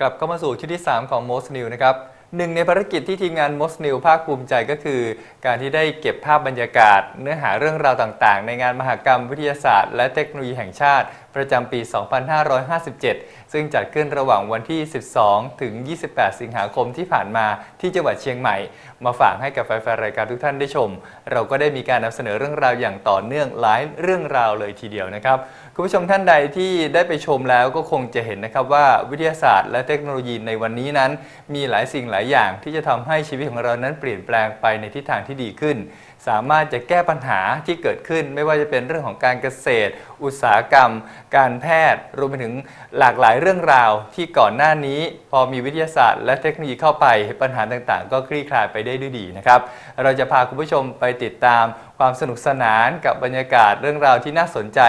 กลับเข้ามาสู่ชุดที่ 3 ของ Most New นะครับหนึ่งในภารกิจที่ทีมงาน Most New ภาคภูมิใจก็คือ การที่ได้เก็บภาพบรรยากาศ เนื้อหาเรื่องราวต่างๆ ในงานมหกรรมวิทยาศาสตร์ และเทคโนโลยีแห่งชาติประจำปี 2557 ซึ่งจัดขึ้นระหว่างวันที่ 12 ถึง 28 สิงหาคมที่ผ่านมาที่จังหวัดเชียงใหม่ มาฝากให้กับแฟนๆรายการทุกท่านได้ชม เราก็ได้มีการนำเสนอเรื่องราวอย่างต่อเนื่องหลายเรื่องราวเลยทีเดียวนะครับคุณผู้ชมท่านใดที่ได้ไปชมแล้วก็คงจะเห็นนะครับว่าวิทยาศาสตร์และเทคโนโลยีในวันนี้นั้น มีหลายสิ่งหลายอย่างที่จะทำให้ชีวิตของเรานั้นเปลี่ยนแปลงไปในทิศทางที่ดีขึ้น สามารถจะแก้ปัญหาที่เกิดขึ้น ไม่ว่าจะเป็นเรื่องของการเกษตร อุตสาหกรรม การแพทย์รวมไปถึงหลากหลายเรื่องราวที่ก่อนหน้านี้ พอมีวิทยาศาสตร์ และเทคโนโลยีเข้าไปปัญหาต่างๆ ก็คลี่คลายไปได้ด้วยดีนะครับเราจะพาคุณผู้ชมไปติดตามความสนุกสนานกับบรรยากาศเรื่องราวที่น่าสนใจ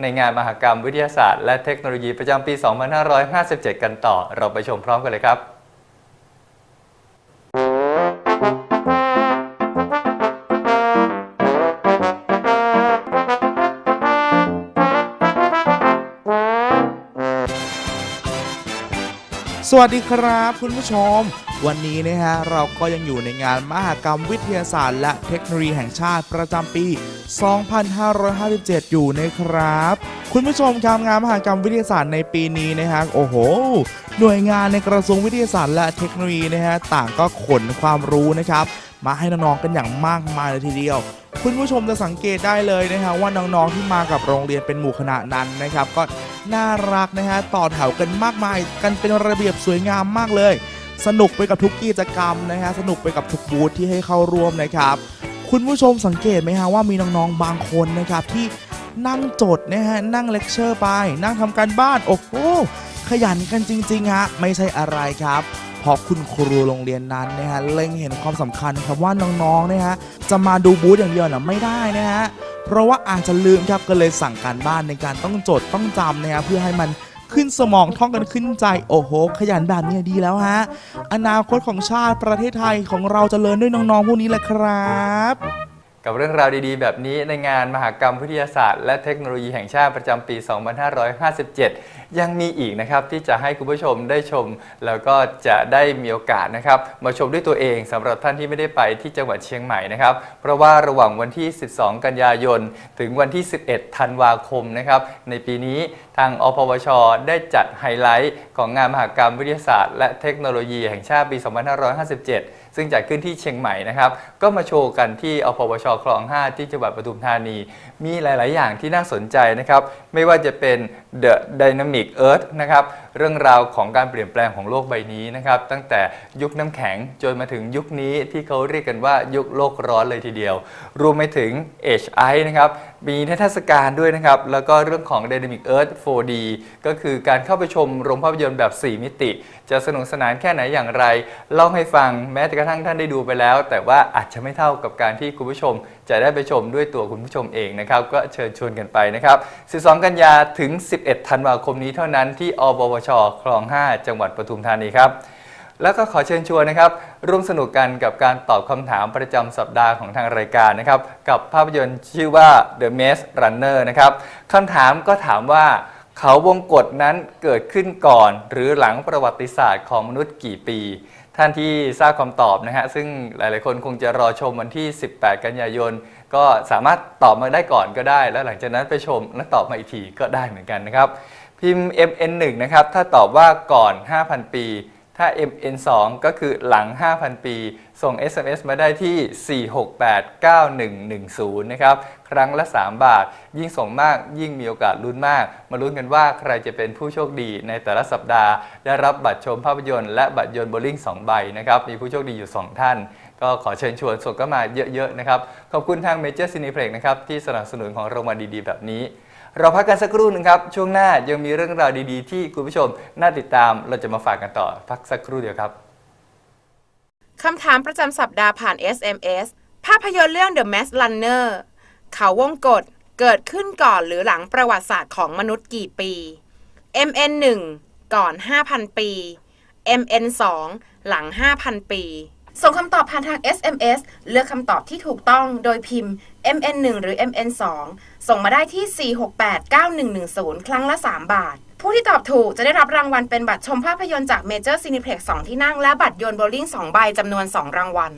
ในงานมหกรรมวิทยาศาสตร์ และเทคโนโลยีประจำปี 2557 กันต่อ เราไปชมพร้อมกันเลยครับ สวัสดีครับคุณผู้ชม วันนี้นะฮะเราก็ยังอยู่ในงานมหกรรมวิทยาศาสตร์ และเทคโนโลยีแห่งชาติประจำปี 2557 อยู่นะครับ คุณผู้ชมครับงานมหกรรมวิทยาศาสตร์ในปีนี้นะฮะโอ้โห หน่วยงานในกระทรวงวิทยาศาสตร์และเทคโนโลยีนะฮะต่างก็ขนความรู้นะครับ มาให้น้องๆกันอย่างมากมายเลยทีเดียวคุณผู้ชมจะสังเกตได้เลยนะฮะว่าน้องๆที่มากับโรงเรียนเป็นหมู่คณะนั้นนะครับ ก็ น่ารักนะฮะต่อแถวกันมากมาย กันเป็นระเบียบสวยงามมากเลย สนุกไปกับทุกกิจกรรมนะฮะสนุกไปกับทุกบูธที่ให้เข้าร่วมนะครับ คุณผู้ชมสังเกตไหมฮะว่ามีน้องๆบางคนนะครับที่นั่งจดนะฮะนั่งเลคเชอร์ไป นั่งทำการบ้านโอ้โหขยันกันจริงๆฮะไม่ใช่อะไรครับเพราะคุณครูโรงเรียนนั้นนะฮะเล็งเห็นความสำคัญครับว่าน้องๆนะฮะจะมาดูบูธอย่างเดียวนะไม่ได้นะฮะ เพราะว่าอาจจะลืมครับก็เลยสั่งการบ้านในการต้องจดต้องจำนะครับเพื่อให้มันขึ้นสมองท่องกันขึ้นใจโอ้โห ขยันแบบนี้ดีแล้วฮะ อนาคตของชาติประเทศไทยของเราจเจริญด้วยน้องๆพวกนี้แหละครับ กับเรื่องราวดีๆ แบบนี้ในงานมหกรรมวิทยาศาสตร์ และเทคโนโลยีแห่งชาติประจำปี 2557 ยังมีอีกนะครับที่จะให้คุณผู้ชมได้ชม แล้วก็จะได้มีโอกาสนะครับมาชมด้วยตัวเองสำหรับท่านที่ไม่ได้ไปที่จังหวัดเชียงใหม่นะครับ เพราะว่าระหว่างวันที่ 12 กันยายน ถึงวันที่ 11 ธันวาคมนะครับในปีนี้ทางอพวช ได้จัดไฮไลท์ของงานมหกรรมวิทยาศาสตร์ และเทคโนโลยีแห่งชาติปี 2557 ซึ่งจัดขึ้นที่เชียงใหม่นะครับ ก็มาโชว์กันที่อพวชคลอง 5 ที่จังหวัดปทุมธานี มีหลาย ๆ อย่างที่น่าสนใจนะครับ ไม่ว่าจะเป็น The Dynamic Earth นะครับ เรื่องราวของการเปลี่ยนแปลงของโลกใบนี้นะครับ ตั้งแต่ยุคน้ำแข็งจนมาถึงยุคนี้ที่เขาเรียกกันว่ายุคโลกร้อนเลยทีเดียว รวมไปถึง HI นะครับ มีนิทรรศการด้วยนะครับ แล้วก็เรื่องของ Dynamic Earth 4D ก็คือการเข้าไปชมโรงภาพยนตร์แบบ 4 มิติ จะสนุกสนานแค่ไหนอย่างไร เล่าให้ฟังแม้แต่กระทั่งท่านได้ดูไปแล้ว แต่ว่าอาจจะไม่เท่ากับการที่คุณผู้ชม จะได้ไปชมด้วยตัวคุณผู้ชมเองนะครับ ก็เชิญชวนกันไปนะครับ 12 กันยาถึง 11 ธันวาคมนี้เท่านั้นที่อบวชคลอง 5 จังหวัดปทุมธานีครับ แล้วก็ขอเชิญชวนนะครับ ร่วมสนุกกันกับการตอบคำถามประจำสัปดาห์ของทางรายการนะครับ กับภาพยนตร์ชื่อว่า The Maze Runner นะครับคำถามก็ถามว่าเขาวงกฏนั้นเกิดขึ้นก่อน หรือหลังประวัติศาสตร์ของมนุษย์กี่ปี ท่านที่ทราบคำตอบนะฮะซึ่งหลายๆ คนคงจะรอชมวันที่ 18 กันยายน ก็สามารถตอบมาได้ก่อนก็ได้ แล้วหลังจากนั้นไปชมและตอบมาอีกทีก็ได้เหมือนกันนะครับพิมพ์ MN1 นะครับถ้าตอบว่าก่อน 5,000 ปี ถ้า MN2 ก็คือหลัง 5,000 ปี ส่ง SMS มาได้ที่ 4689110 นะครับ ครั้งละ 3 บาท ยิ่งส่งมากยิ่งมีโอกาสลุ้นมาก มาลุ้นกันว่าใครจะเป็นผู้โชคดีในแต่ละสัปดาห์ ได้รับบัตรชมภาพยนตร์และบัตรยนต์โบลิ่ง 2 ใบนะครับ มีผู้โชคดีอยู่ 2 ท่าน ก็ขอเชิญชวนส่งก็มาเยอะๆนะครับ ขอบคุณทาง Major Cineplex นะครับที่สนับสนุนของรางวัลดีๆ แบบนี้ เราพักกันสักครู่หนึ่งครับ ช่วงหน้ายังมีเรื่องราวดีๆ ที่คุณผู้ชมน่าติดตามเราจะมาฝากกันต่อพักสักครู่เดียวครับคำถามประจำสัปดาห์ผ่าน SMS ภาพยนตร์เรื่อง The Maze Runner เขาวงกฏเกิดขึ้นก่อนหรือหลังประวัติศาสตร์ของมนุษย์กี่ปี MN 1 ก่อน 5,000 ปี MN 2 หลัง 5,000 ปี ส่งคำตอบผ่านทาง SMS เลือกคำตอบที่ถูกต้องโดยพิมพ์ MN 1 หรือ MN 2 ส่งมาได้ที่ 4689110 ครั้งละ 3 บาท ผู้ที่ตอบถูกจะได้รับรางวัลเป็นบัตรชมภาพยนตร์จากเมเจอร์ซีนิเพล็ก2ที่นั่ง และบัตรโยนโบลิ่ง2ใบจำนวน 2 รางวัล